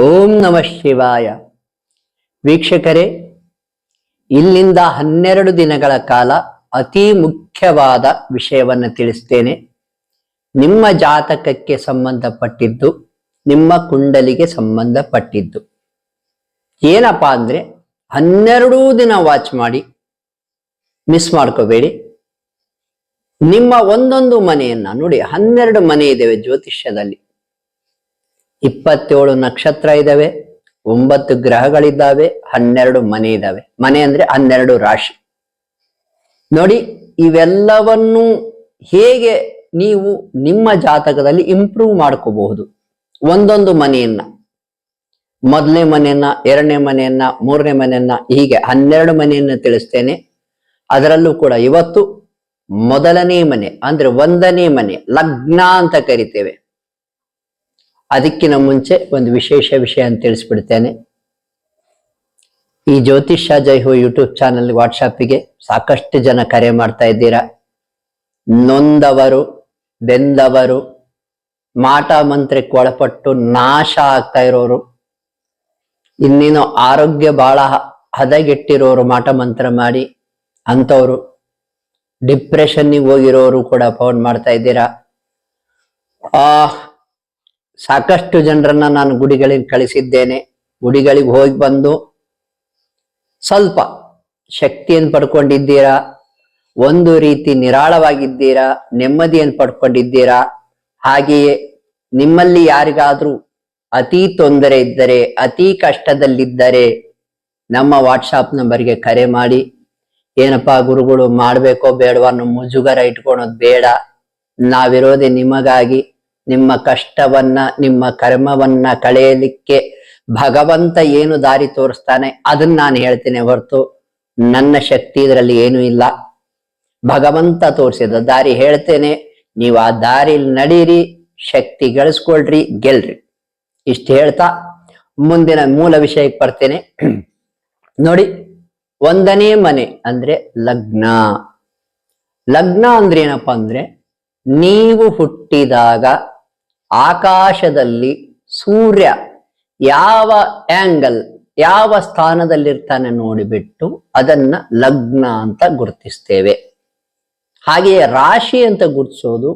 ಓಂ ನಮಃ ಶಿವಾಯ. ವೀಕ್ಷಕರೇ, ಇಲ್ಲಿಂದ ಹನ್ನೆರಡು ದಿನಗಳ ಕಾಲ ಅತಿ ಮುಖ್ಯವಾದ ವಿಷಯವನ್ನು ತಿಳಿಸ್ತೇನೆ. ನಿಮ್ಮ ಜಾತಕಕ್ಕೆ ಸಂಬಂಧಪಟ್ಟಿದ್ದು, ನಿಮ್ಮ ಕುಂಡಲಿಗೆ ಸಂಬಂಧಪಟ್ಟಿದ್ದು. ಏನಪ್ಪಾ ಅಂದ್ರೆ, ಹನ್ನೆರಡೂ ದಿನ ವಾಚ್ ಮಾಡಿ ಮಿಸ್ ಮಾಡ್ಕೋಬೇಡಿ. ನಿಮ್ಮ ಒಂದೊಂದು ಮನೆಯನ್ನ ನೋಡಿ, ಹನ್ನೆರಡು ಮನೆ ಇದ್ದೇವೆ ಜ್ಯೋತಿಷ್ಯದಲ್ಲಿ. ಇಪ್ಪತ್ತೇಳು ನಕ್ಷತ್ರ ಇದಾವೆ, ಒಂಬತ್ತು ಗ್ರಹಗಳಿದ್ದಾವೆ, ಹನ್ನೆರಡು ಮನೆ ಇದಾವೆ. ಮನೆ ಅಂದ್ರೆ ಹನ್ನೆರಡು ರಾಶಿ. ನೋಡಿ, ಇವೆಲ್ಲವನ್ನು ಹೇಗೆ ನೀವು ನಿಮ್ಮ ಜಾತಕದಲ್ಲಿ ಇಂಪ್ರೂವ್ ಮಾಡ್ಕೋಬಹುದು. ಒಂದೊಂದು ಮನೆಯನ್ನ. ಮೊದಲನೇ ಮನೆಯನ್ನ, ಎರಡನೇ ಮನೆಯನ್ನ, ಮೂರನೇ ಮನೆಯನ್ನ, ಹೀಗೆ ಹನ್ನೆರಡು ಮನೆಯನ್ನ ತಿಳಿಸ್ತೇನೆ. ಅದರಲ್ಲೂ ಕೂಡ ಇವತ್ತು ಮೊದಲನೇ ಮನೆ ಅಂದ್ರೆ ಒಂದನೇ ಮನೆ, ಲಗ್ನ ಅಂತ ಕರಿತೇವೆ. ಅದಕ್ಕಿಂತ ಮುಂಚೆ ಒಂದು ವಿಶೇಷ ವಿಷಯ ಅಂತ ತಿಳಿಸ್ಬಿಡ್ತೇನೆ. ಈ ಜ್ಯೋತಿಷ್ಯ ಜೈ ಹೋ ಯೂಟ್ಯೂಬ್ ಚಾನಲ್ ವಾಟ್ಸಾಪಿಗೆ ಸಾಕಷ್ಟು ಜನ ಕರೆ ಮಾಡ್ತಾ ಇದ್ದೀರಾ. ನೊಂದವರು, ಬೆಂದವರು, ಮಾಟ ಮಂತ್ರಕ್ಕೆ ಒಳಪಟ್ಟು ನಾಶ ಆಗ್ತಾ ಇರೋರು, ಇನ್ನೇನು ಆರೋಗ್ಯ ಬಹಳ ಹದಗೆಟ್ಟಿರೋರು ಮಾಟ ಮಂತ್ರ ಮಾಡಿ ಅಂಥವ್ರು ಡಿಪ್ರೆಷನ್ನಿಗೆ ಹೋಗಿರೋರು ಕೂಡ ಫೋನ್ ಮಾಡ್ತಾ ಇದ್ದೀರಾ. ಆ ಸಾಕಷ್ಟು ಜನರನ್ನ ನಾನು ಗುಡಿಗಳಿಗೆ ಕಳಿಸಿದ್ದೇನೆ. ಗುಡಿಗಳಿಗೆ ಹೋಗಿ ಬಂದು ಸ್ವಲ್ಪ ಶಕ್ತಿಯನ್ನು ಪಡ್ಕೊಂಡಿದ್ದೀರಾ? ಒಂದು ರೀತಿ ನಿರಾಳವಾಗಿದ್ದೀರಾ? ನೆಮ್ಮದಿಯನ್ನು ಪಡ್ಕೊಂಡಿದ್ದೀರಾ? ಹಾಗೆಯೇ ನಿಮ್ಮಲ್ಲಿ ಯಾರಿಗಾದ್ರೂ ಅತಿ ತೊಂದರೆ ಇದ್ದರೆ, ಅತಿ ಕಷ್ಟದಲ್ಲಿದ್ದರೆ ನಮ್ಮ ವಾಟ್ಸಾಪ್ ನಂಬರ್ಗೆ ಕರೆ ಮಾಡಿ. ಏನಪ್ಪಾ ಗುರುಗಳು, ಮಾಡ್ಬೇಕೋ ಬೇಡವಾ ಅನ್ನೋ ಮುಜುಗರ ಇಟ್ಕೊಳೋದು ಬೇಡ. ನಾವಿರೋದೆ ನಿಮಗಾಗಿ. ನಿಮ್ಮ ಕಷ್ಟವನ್ನ, ನಿಮ್ಮ ಕರ್ಮವನ್ನ ಕಳೆಯಲಿಕ್ಕೆ ಭಗವಂತ ಏನು ದಾರಿ ತೋರಿಸ್ತಾನೆ ಅದನ್ನ ನಾನು ಹೇಳ್ತೇನೆ ಹೊರತು ನನ್ನ ಶಕ್ತಿ ಇದರಲ್ಲಿ ಏನೂ ಇಲ್ಲ. ಭಗವಂತ ತೋರಿಸಿದ ದಾರಿ ಹೇಳ್ತೇನೆ, ನೀವು ಆ ದಾರಿಲಿ ನಡೀರಿ, ಶಕ್ತಿ ಗಳಿಸ್ಕೊಳ್ರಿ, ಗೆಲ್ರಿ. ಇಷ್ಟು ಹೇಳ್ತಾ ಮುಂದಿನ ಮೂಲ ವಿಷಯಕ್ಕೆ ಬರ್ತೇನೆ. ನೋಡಿ, ಒಂದನೇ ಮನೆ ಅಂದ್ರೆ ಲಗ್ನ. ಲಗ್ನ ಅಂದ್ರೆ ಏನಪ್ಪಾ ಅಂದ್ರೆ, ನೀವು ಹುಟ್ಟಿದಾಗ ಆಕಾಶದಲ್ಲಿ ಸೂರ್ಯ ಯಾವ ಆಂಗಲ್ ಯಾವ ಸ್ಥಾನದಲ್ಲಿರ್ತಾನೆ ನೋಡಿಬಿಟ್ಟು ಅದನ್ನ ಲಗ್ನ ಅಂತ ಗುರುತಿಸ್ತೇವೆ. ಹಾಗೆಯೇ ರಾಶಿ ಅಂತ ಗುರುತಿಸೋದು,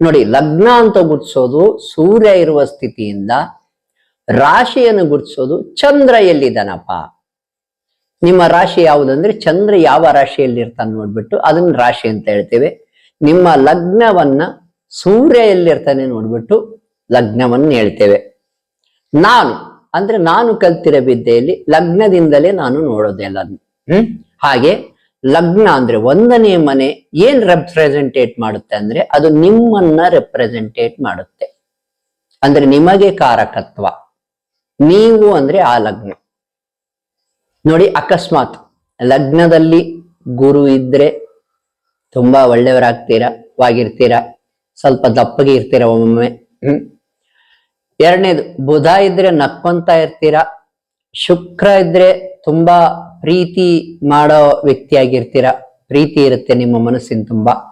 ನೋಡಿ ಲಗ್ನ ಅಂತ ಗುರುತಿಸೋದು ಸೂರ್ಯ ಇರುವ ಸ್ಥಿತಿಯಿಂದ, ರಾಶಿಯನ್ನು ಗುರುತಿಸೋದು ಚಂದ್ರ ಎಲ್ಲಿದ್ದಾನಪ್ಪ? ನಿಮ್ಮ ರಾಶಿ ಯಾವುದಂದ್ರೆ ಚಂದ್ರ ಯಾವ ರಾಶಿಯಲ್ಲಿ ಇರ್ತಾನೆ ನೋಡ್ಬಿಟ್ಟು ಅದನ್ನ ರಾಶಿ ಅಂತ ಹೇಳ್ತೇವೆ. ನಿಮ್ಮ ಲಗ್ನವನ್ನ ಸೂರ್ಯ ಎಲ್ಲಿರ್ತಾನೆ ನೋಡ್ಬಿಟ್ಟು ಲಗ್ನವನ್ನ ಹೇಳ್ತೇವೆ. ನಾನು ಅಂದ್ರೆ ನಾನು ಕಲ್ತಿರೋ ವಿದ್ಯೆಯಲ್ಲಿ ಲಗ್ನದಿಂದಲೇ ನಾನು ನೋಡೋದೆಲ್ಲ ಹ್ಮ್? ಹಾಗೆ ಲಗ್ನ ಅಂದ್ರೆ ಒಂದನೇ ಮನೆ ಏನ್ ರೆಪ್ರೆಸೆಂಟೇಟ್ ಮಾಡುತ್ತೆ ಅಂದ್ರೆ ಅದು ನಿಮ್ಮನ್ನ ರೆಪ್ರೆಸೆಂಟೇಟ್ ಮಾಡುತ್ತೆ. ಅಂದ್ರೆ ನಿಮಗೆ ಕಾರಕತ್ವ. ನೀವು ಅಂದ್ರೆ ಆ ಲಗ್ನ. ನೋಡಿ ಅಕಸ್ಮಾತ್ ಲಗ್ನದಲ್ಲಿ ಗುರು ಇದ್ರೆ ತುಂಬಾ ಒಳ್ಳೆಯವರಾಗ್ತೀರಾ? ವಾಗಿರ್ತೀರಾ ಸ್ವಲ್ಪ ದಪ್ಪಗೆ ಇರ್ತೀರಾ ಒಮ್ಮೊಮ್ಮೆ? ಹ್ಮ್. ಎರಡನೇದು, ಬುಧ ಇದ್ರೆ ನಕ್ಕೊಂತ ಇರ್ತೀರ? ಶುಕ್ರ ಇದ್ರೆ ತುಂಬಾ ಪ್ರೀತಿ ಮಾಡೋ ವ್ಯಕ್ತಿಯಾಗಿರ್ತೀರಾ? ಪ್ರೀತಿ ಇರುತ್ತೆ ನಿಮ್ಮ ಮನಸ್ಸಿನ ತುಂಬಾ.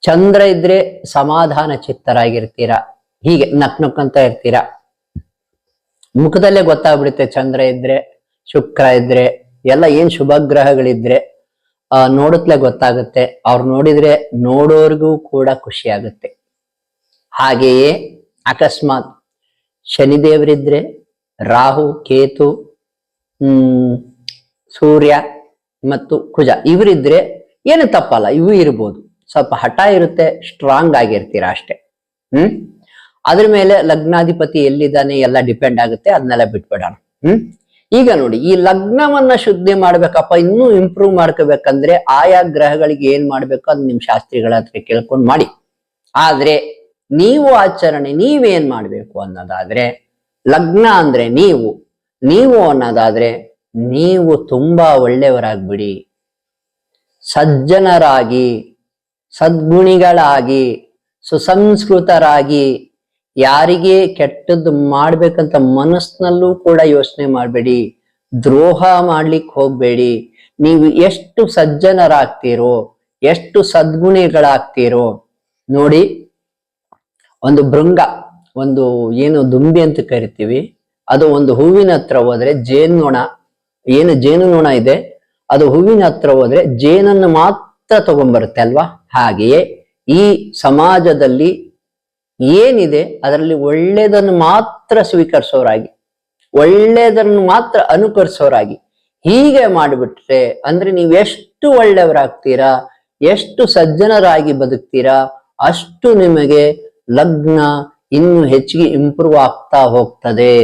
ಚಂದ್ರ ಇದ್ರೆ ಸಮಾಧಾನ ಚಿತ್ತರಾಗಿರ್ತೀರ? ಹೀಗೆ ನಕ್ ನಕ್ಕಂತ ಇರ್ತೀರಾ? ಮುಖದಲ್ಲೇ ಗೊತ್ತಾಗ್ಬಿಡುತ್ತೆ, ಚಂದ್ರ ಇದ್ರೆ, ಶುಕ್ರ ಇದ್ರೆ, ಎಲ್ಲ ಏನ್ ಶುಭ ಗ್ರಹಗಳಿದ್ರೆ. ಆ, ನೋಡುತ್ತಲೇ ಗೊತ್ತಾಗುತ್ತೆ. ಅವ್ರು ನೋಡಿದ್ರೆ ನೋಡೋರ್ಗೂ ಕೂಡ ಖುಷಿ ಆಗುತ್ತೆ ಹಾಗೆಯೇ ಅಕಸ್ಮಾತ್ ಶನಿದೇವರಿದ್ರೆ ರಾಹು, ಕೇತು, ಹ್ಮ್, ಸೂರ್ಯ ಮತ್ತು ಕುಜ ಇವರಿದ್ರೆ ಏನು ತಪ್ಪಲ್ಲ, ಇವು ಇರ್ಬೋದು. ಸ್ವಲ್ಪ ಹಠ ಇರುತ್ತೆ ಸ್ಟ್ರಾಂಗ್ ಆಗಿರ್ತೀರ ಅಷ್ಟೇ. ಹ್ಮ್? ಅದ್ರ ಮೇಲೆ ಲಗ್ನಾಧಿಪತಿ ಎಲ್ಲಿದ್ದಾನೆ ಎಲ್ಲ ಡಿಪೆಂಡ್ ಆಗುತ್ತೆ, ಅದನ್ನೆಲ್ಲ ಬಿಟ್ಬಿಡೋಣ. ಹ್ಮ್? ಈಗ ನೋಡಿ, ಈ ಲಗ್ನವನ್ನ ಶುದ್ಧಿ ಮಾಡ್ಬೇಕಪ್ಪ, ಇನ್ನೂ ಇಂಪ್ರೂವ್ ಮಾಡ್ಕೋಬೇಕಂದ್ರೆ ಆಯಾ ಗ್ರಹಗಳಿಗೆ ಏನ್ ಮಾಡ್ಬೇಕು ಅದ್ ನಿಮ್ ಶಾಸ್ತ್ರಿಗಳ ಹತ್ರ ಕೇಳ್ಕೊಂಡು ಮಾಡಿ. ಆದ್ರೆ, ನೀವು ಆಚರಣೆ, ನೀವೇನ್ ಮಾಡ್ಬೇಕು ಅನ್ನೋದಾದ್ರೆ, ಲಗ್ನ ಅಂದ್ರೆ ನೀವು ನೀವು ಅನ್ನೋದಾದ್ರೆ, ನೀವು ತುಂಬಾ ಒಳ್ಳೆಯವರಾಗ್ಬಿಡಿ. ಸಜ್ಜನರಾಗಿ, ಸದ್ಗುಣಿಗಳಾಗಿ, ಸುಸಂಸ್ಕೃತರಾಗಿ ಯಾರಿಗೆ ಕೆಟ್ಟದ್ದು ಮಾಡ್ಬೇಕಂತ ಮನಸ್ಸಿನಲ್ಲೂ ಕೂಡ ಯೋಚನೆ ಮಾಡಬೇಡಿ. ದ್ರೋಹ ಮಾಡ್ಲಿಕ್ಕೆ ಹೋಗ್ಬೇಡಿ. ನೀವು ಎಷ್ಟು ಸಜ್ಜನರಾಗ್ತೀರೋ, ಎಷ್ಟು ಸದ್ಗುಣಿಗಳಾಗ್ತೀರೋ, ನೋಡಿ, ಒಂದು ಭೃಂಗ, ಒಂದು ಏನು ದುಂಬಿ ಅಂತ ಕರಿತೀವಿ, ಅದು ಒಂದು ಹೂವಿನ ಹತ್ರ ಹೋದ್ರೆ ಜೇನುನೊಣ, ಏನು ಜೇನುನೊಣ ಇದೆ, ಅದು ಹೂವಿನ ಹತ್ರ ಹೋದ್ರೆ ಜೇನನ್ನು ಮಾತ್ರ ತಗೊಂಡ್ಬರುತ್ತೆ ಅಲ್ವಾ? ಹಾಗೆಯೇ ಈ ಸಮಾಜದಲ್ಲಿ ಏನಿದೆ ಅದರಲ್ಲಿ ಒಳ್ಳೆಯದನ್ನು ಮಾತ್ರ ಸ್ವೀಕರಿಸೋರಾಗಿ, ಒಳ್ಳೆಯದನ್ನು ಮಾತ್ರ ಅನುಕರಿಸೋರಾಗಿ ಹೀಗೆ ಮಾಡಿಬಿಟ್ರೆ ಅಂದ್ರೆ ನೀವು ಎಷ್ಟು ಒಳ್ಳೆಯವರಾಗ್ತೀರಾ, ಎಷ್ಟು ಸಜ್ಜನರಾಗಿ ಬದುಕ್ತೀರಾ, ಅಷ್ಟು ನಿಮಗೆ ಲಗ್ನ ಇನ್ನು ಹೆಚ್ಚಿಗೆ ಇಂಪ್ರೂವ್ ಆಗ್ತಾ ಹೋಗ್ತದೆ.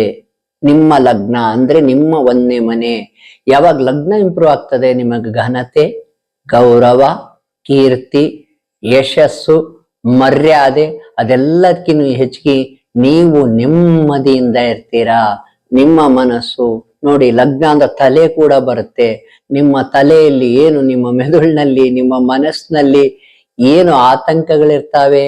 ನಿಮ್ಮ ಲಗ್ನ ಅಂದ್ರೆ ನಿಮ್ಮ ಒಂದೇ ಮನೆ. ಯಾವಾಗ ಲಗ್ನ ಇಂಪ್ರೂವ್ ಆಗ್ತದೆ? ನಿಮಗೆ ಘನತೆ, ಗೌರವ, ಕೀರ್ತಿ, ಯಶಸ್ಸು ಮರ್ಯಾದೆ ಅದೆಲ್ಲಕ್ಕಿಂತ ಹೆಚ್ಚಿಗೆ ನೀವು ನೆಮ್ಮದಿಯಿಂದ ಇರ್ತೀರಾ? ನಿಮ್ಮ ಮನಸ್ಸು ನೋಡಿ ಲಗ್ನ ಅಂದ್ರೆ ತಲೆ ಕೂಡ ಬರುತ್ತೆ. ನಿಮ್ಮ ತಲೆಯಲ್ಲಿ ಏನು ನಿಮ್ಮ ಮೆದುಳಿನಲ್ಲಿ, ನಿಮ್ಮ ಮನಸ್ಸಿನಲ್ಲಿ ಏನು ಆತಂಕಗಳಿರ್ತಾವೆ?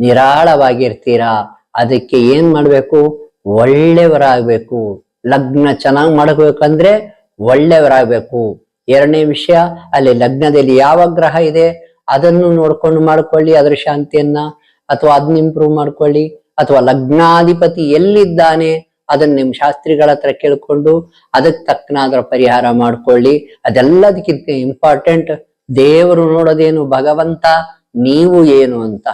ನಿರಾಳವಾಗಿರ್ತೀರಾ? ಅದಕ್ಕೆ ಏನ್ ಮಾಡ್ಬೇಕು? ಒಳ್ಳೆಯವರಾಗಬೇಕು. ಲಗ್ನ ಚೆನ್ನಾಗಿ ಮಾಡ್ಬೇಕಂದ್ರೆ ಒಳ್ಳೆಯವರಾಗ್ಬೇಕು. ಎರಡನೇ ವಿಷಯ, ಅಲ್ಲಿ ಲಗ್ನದಲ್ಲಿ ಯಾವ ಗ್ರಹ ಇದೆ? ಅದನ್ನು ನೋಡ್ಕೊಂಡು ಮಾಡ್ಕೊಳ್ಳಿ, ಅದರ ಶಾಂತಿಯನ್ನ, ಅಥವಾ ಅದನ್ನ ಇಂಪ್ರೂವ್ ಮಾಡ್ಕೊಳ್ಳಿ, ಅಥವಾ ಲಗ್ನಾಧಿಪತಿ ಎಲ್ಲಿದ್ದಾನೆ, ಅದನ್ನ ನಿಮ್ ಶಾಸ್ತ್ರಿಗಳ ಹತ್ರ ಕೇಳ್ಕೊಂಡು ಅದಕ್ಕೆ ತಕ್ಕನಾದ್ರ ಪರಿಹಾರ ಮಾಡ್ಕೊಳ್ಳಿ. ಅದೆಲ್ಲದಕ್ಕಿಂತ ಇಂಪಾರ್ಟೆಂಟ್ ದೇವರು ನೋಡೋದೇನು ಭಗವಂತ, ನೀವು ಏನು ಅಂತ.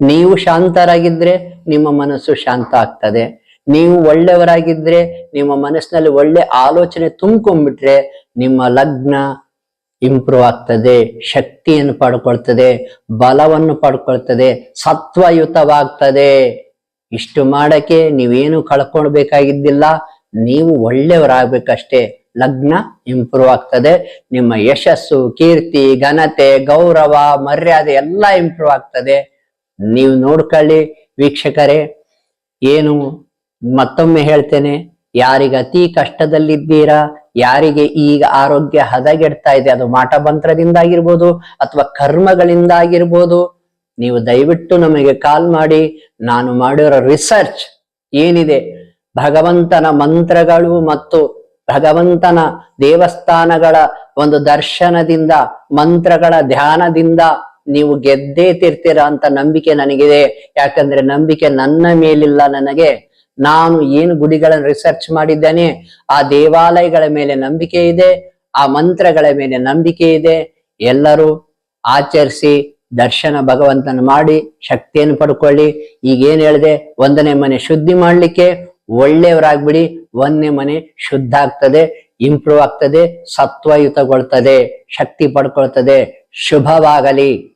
ನೀವು ಶಾಂತರಾಗಿದ್ರೆ ನಿಮ್ಮ ಮನಸ್ಸು ಶಾಂತ ಆಗ್ತದೆ. ನೀವು ಒಳ್ಳೆಯವರಾಗಿದ್ರೆ ನಿಮ್ಮ ಮನಸ್ಸಿನಲ್ಲಿ ಒಳ್ಳೆ ಆಲೋಚನೆ ತುಂಬ್ಕೊಂಡ್ಬಿಟ್ರೆ ನಿಮ್ಮ ಲಗ್ನ ಇಂಪ್ರೂವ್ ಆಗ್ತದೆ, ಶಕ್ತಿಯನ್ನು ಪಡ್ಕೊಳ್ತದೆ, ಬಲವನ್ನು ಪಡ್ಕೊಳ್ತದೆ, ಸತ್ವಯುತವಾಗ್ತದೆ. ಇಷ್ಟು ಮಾಡಕ್ಕೆ ನೀವೇನು ಕಳ್ಕೊಳ್ಬೇಕಾಗಿದ್ದಿಲ್ಲ, ನೀವು ಒಳ್ಳೆಯವರಾಗ್ಬೇಕಷ್ಟೇ. ಲಗ್ನ ಇಂಪ್ರೂವ್ ಆಗ್ತದೆ, ನಿಮ್ಮ ಯಶಸ್ಸು, ಕೀರ್ತಿ, ಘನತೆ, ಗೌರವ, ಮರ್ಯಾದೆ ಎಲ್ಲ ಇಂಪ್ರೂವ್ ಆಗ್ತದೆ. ನೀವು ನೋಡ್ಕೊಳ್ಳಿ ವೀಕ್ಷಕರೇ, ಏನು ಮತ್ತೊಮ್ಮೆ ಹೇಳ್ತೇನೆ ಯಾರಿಗ ಅತಿ ಕಷ್ಟದಲ್ಲಿದ್ದೀರಾ ಯಾರಿಗೆ ಈಗ ಆರೋಗ್ಯ ಹದಗೆಡ್ತಾ ಇದೆ, ಅದು ಮಾಟಮಂತ್ರದಿಂದ ಆಗಿರ್ಬೋದು ಅಥವಾ ಕರ್ಮಗಳಿಂದ ಆಗಿರ್ಬೋದು ನೀವು ದಯವಿಟ್ಟು ನಮಗೆ ಕಾಲ್ ಮಾಡಿ, ನಾನು ಮಾಡಿರೋ ರಿಸರ್ಚ್ ಏನಿದೆ? ಭಗವಂತನ ಮಂತ್ರಗಳು ಮತ್ತು ಭಗವಂತನ ದೇವಸ್ಥಾನಗಳ ಒಂದು ದರ್ಶನದಿಂದ, ಮಂತ್ರಗಳ ಧ್ಯಾನದಿಂದ ನೀವು ಗೆದ್ದೇ ತಿರ್ತೀರಾ ಅಂತ ನಂಬಿಕೆ ನನಗಿದೆ. ಯಾಕಂದ್ರೆ ನಂಬಿಕೆ ನನ್ನ ಮೇಲಿಲ್ಲ ನನಗೆ. ನಾನು ಏನು ಗುಡಿಗಳನ್ನು ರಿಸರ್ಚ್ ಮಾಡಿದ್ದೇನೆ, ಆ ದೇವಾಲಯಗಳ ಮೇಲೆ ನಂಬಿಕೆ ಇದೆ, ಆ ಮಂತ್ರಗಳ ಮೇಲೆ ನಂಬಿಕೆ ಇದೆ. ಎಲ್ಲರೂ ಆಚರಿಸಿ ದರ್ಶನ ಭಗವಂತನ ಮಾಡಿ ಶಕ್ತಿಯನ್ನು ಪಡ್ಕೊಳ್ಳಿ. ಈಗ ಏನ್ ಹೇಳಿದೆ, ಒಂದನೇ ಮನೆ ಶುದ್ಧಿ ಮಾಡ್ಲಿಕ್ಕೆ ಒಳ್ಳೆಯವರಾಗ್ಬಿಡಿ, ಒಂದನೇ ಮನೆ ಶುದ್ಧ ಆಗ್ತದೆ ಇಂಪ್ರೂವ್ ಆಗ್ತದೆ, ಸತ್ವಯುತಗೊಳ್ತದೆ, ಶಕ್ತಿ ಪಡ್ಕೊಳ್ತದೆ. ಶುಭವಾಗಲಿ.